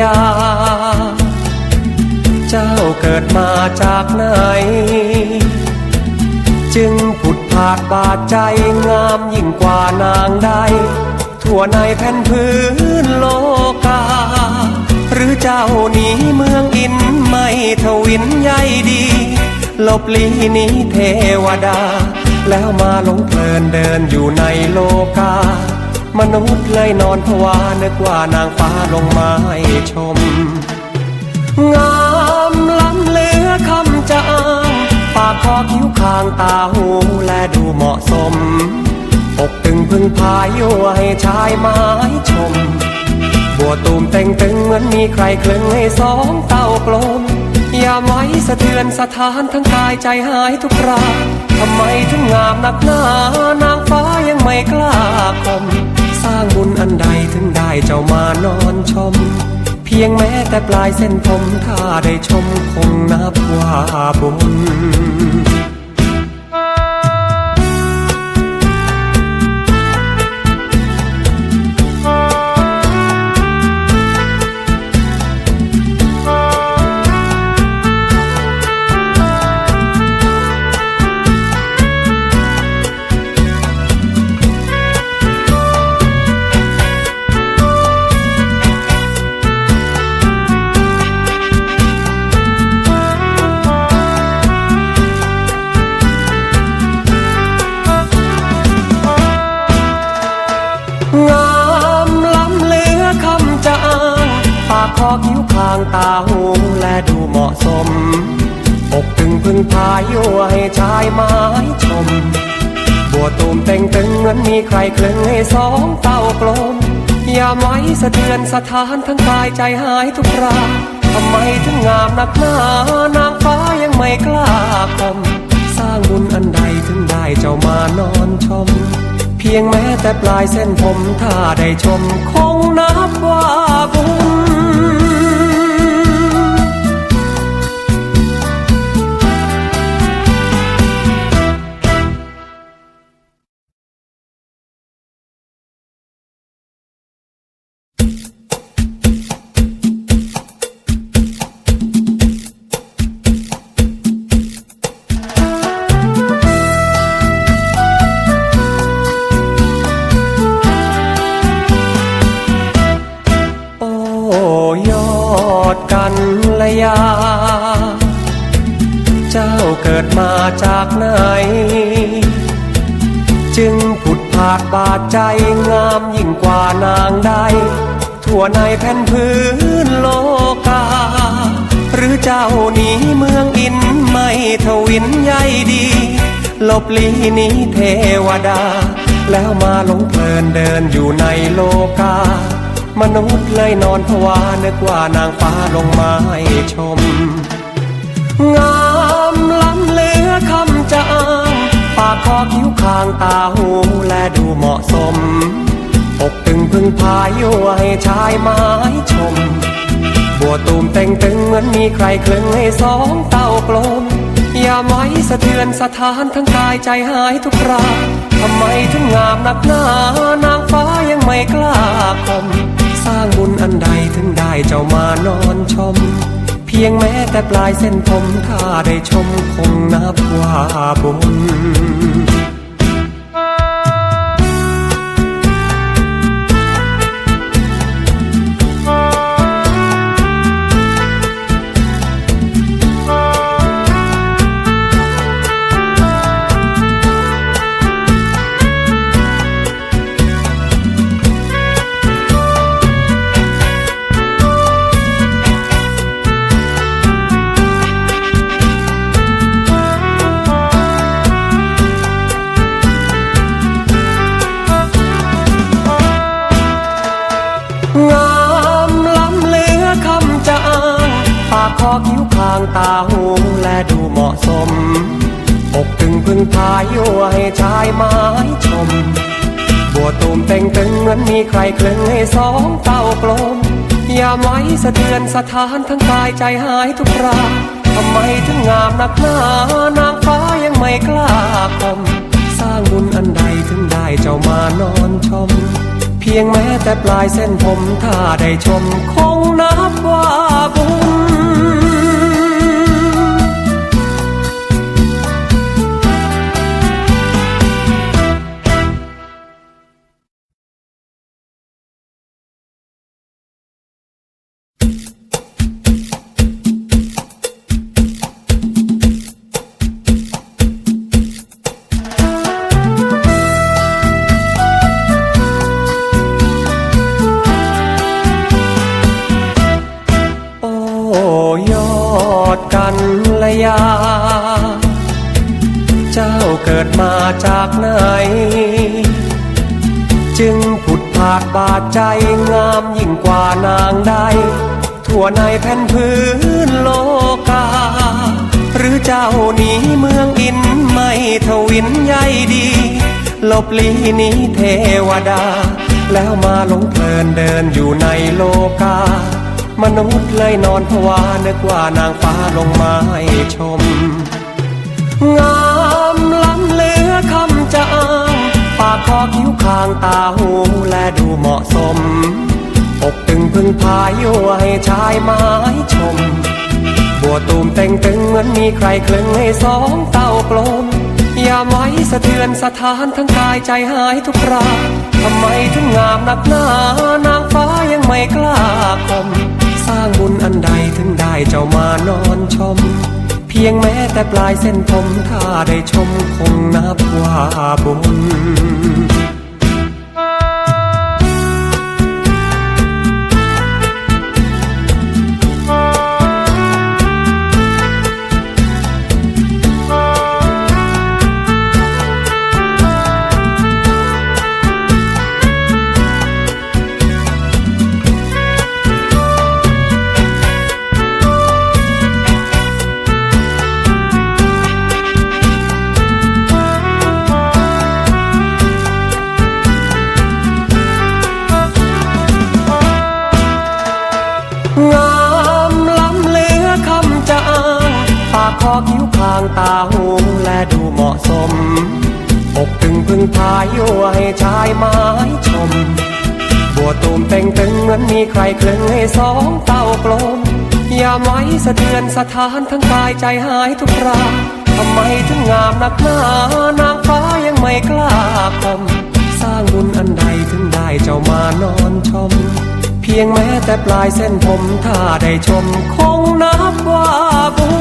ยา เจ้าเกิดมาจากไหน จึงผุดผาดบาดใจงามยิ่งกว่านางใด ทั่วในแผ่นพื้นโลกา หรือเจ้าหนีเมืองอินไม่ทวินใยดีลบลีนี้เทวดา แล้วมาหลงเพลินเดินอยู่ในโลกา มนุษย์เลยนอนผวานึกว่านางฟ้าลงมาให้ชม งามล้ำเหลือคำจะอ้างปากคอคิ้วคางตาหูและดูเหมาะสมอกตึงพึ่งพายยั่ให้ชายไม้ชม บัวตูมเต่งตึงเหมือนมีใครคลึงให้สองเต้ากลมอย่าไว้สะเทือนสถานทั้งกายใจหายทุกคราทำไมถึงงามนักหนานางฟ้ายังไม่กล้าคม สร้างบุญอันใดถึงได้เจ้ามานอนชม เพียงแม้แต่ปลายเส้นผมถ้าได้ชมคงนับว่าบุญ คอคิ้วคางตาหูและดูเหมาะสม อกตึงพึ่งพายั่วให้ชายไม้ชม บัวตูมเต่งตึงเหมือนมีใครคลึงให้สองเต้ากลม ยามไว้สะเทือนสถานทั้งกายใจหายทุกคราทำไมถึงงามนักหนานางฟ้ายังไม่กล้าคมสร้างบุญอันใดถึงได้เจ้ามานอนชม พียงแม้แต่ปลายเส้นผมถ้าได้ชมคงนับว่าบุญ เจ้าเกิดมาจากไหน จึงผุดผาดบาดใจงามยิ่งกว่านางใด ทั่วในแผ่นพื้นโลกา หรือเจ้าหนีเมืองอินไม่ทวินใยดีลบลีนี้เทวดา แล้วมาหลงเพลินเดินอยู่ในโลกา มนุษย์เลยนอนผวานึกว่านางฟ้าลงมาให้ชม งา คิ้วคางตาหูและดูเหมาะสม อกตึงพึ่งพายวยให้ชายไม้ชม บัวตูมเต่งตึงเหมือนมีใครคลึงให้สองเต้ากลม อย่าไว้สะเทือนสถานทั้งกายใจหายทุกคราทำไมถึงงามนักหนานางฟ้ายังไม่กล้าคม สร้างบุญอันใดถึงได้เจ้ามานอนชมเพียงแม้แต่ปลายเส้นผมถ้าได้ชมคงนับว่าบุญ ตาหูและดูเหมาะสม อกตึงพึ่งพายั่วให้ชายไม้ชม บัวตูมเต่งตึงเหมือนมีใครคลึงให้สองเต้ากลมยาไว้สะเทือนสถานทั้งกายใจหายทุกราทำไมถึงงามนักหนานางฟ้ายังไม่กล้าคมสร้างบุญอันใดถึงได้เจ้ามานอนชม เพีพียงแม้แต่ปลายเส้นผมถ้าได้ชมคงนับว่าบุญ จากไหน จึงผุดผาดบาดใจงามยิ่งกว่านางใด ทั่วในแผ่นพื้นโลกา หรือเจ้าหนีเมืองอินไม่ทวินใยดีลบลีนี้เทวดา แล้วมาหลงเพลินเดินอยู่ในโลกา มนุษย์เลยนอนผวานึกว่านางฟ้าลงมาให้ชม งามล้ำเลือคำจะอ้างปากคอคิ้วคางตาหูและดูเหมาะสมอกตึงพึ่งพายั่วให้ชายไม้ชม บัวตูมเต่งตึงเหมือนมีใครคลึงให้สองเต้ากลมยามไว้สะเทือนสถานทั้งกายใจหายทุกคราทำไมถึงงามนักหนานางฟ้ายังไม่กล้าคม สร้างบุญอันใดถึงได้เจ้ามา พียงแม้แต่ปลายเส้นผมถ้าได้ชมคงนับว่าบุญ อคิ้วคางตาหูและดูเหมาะสม อกตึงพึ่งพายั่วให้ชายไม้ชม บัวตูมเต่งตึงเหมือนมีใครคลึงให้สองเต้ากลมยามไว้สะเทือนสถานทั้งกายใจหายทุกราทำไมถึงงามนักหนานางฟ้ายังไม่กล้าคมสร้างบุญอันใดถึงได้เจ้ามานอนชม เพียงแม้แต่ปลายเส้นผมถ้าได้ชมคง நாப்பாகும்